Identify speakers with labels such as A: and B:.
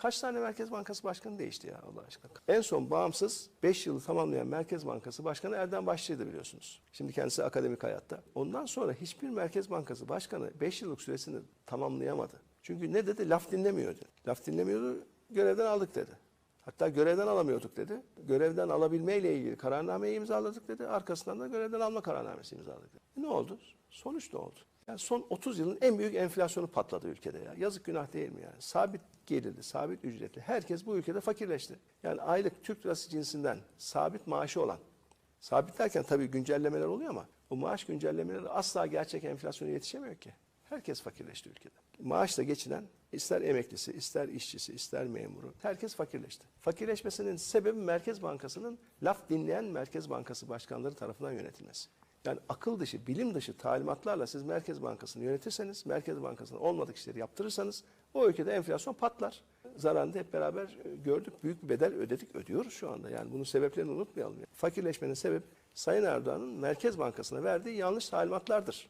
A: Kaç tane Merkez Bankası Başkanı değişti ya Allah aşkına? En son bağımsız 5 yılı tamamlayan Merkez Bankası Başkanı Erdem Başçı'ydı biliyorsunuz. Şimdi kendisi akademik hayatta. Ondan sonra hiçbir Merkez Bankası Başkanı 5 yıllık süresini tamamlayamadı. Çünkü ne dedi? Laf dinlemiyordu. Laf dinlemiyordu, görevden aldık dedi. Hatta görevden alamıyorduk dedi. Görevden alabilmeyle ilgili kararnameyi imzaladık dedi. Arkasından da görevden alma kararnamesi imzaladık dedi. E ne oldu? Sonuç ne oldu? Yani son 30 yılın en büyük enflasyonu patladı ülkede ya. Yazık günah değil mi yani? Sabit gelirli, sabit ücretli. Herkes bu ülkede fakirleşti. Yani aylık Türk lirası cinsinden sabit maaşı olan, sabit derken tabii güncellemeler oluyor ama bu maaş güncellemeleri asla gerçek enflasyona yetişemiyor ki. Herkes fakirleşti ülkede. Maaşla geçinen ister emeklisi, ister işçisi, ister memuru herkes fakirleşti. Fakirleşmesinin sebebi Merkez Bankası'nın laf dinleyen Merkez Bankası başkanları tarafından yönetilmesi. Yani akıl dışı, bilim dışı talimatlarla siz Merkez Bankası'nı yönetirseniz, Merkez Bankası'nın olmadık işleri yaptırırsanız o ülkede enflasyon patlar. Zararını hep beraber e, gördük. Büyük bir bedel ödedik, ödüyoruz şu anda. Yani bunun sebeplerini unutmayalım. Fakirleşmenin sebebi Sayın Erdoğan'ın Merkez Bankası'na verdiği yanlış talimatlardır.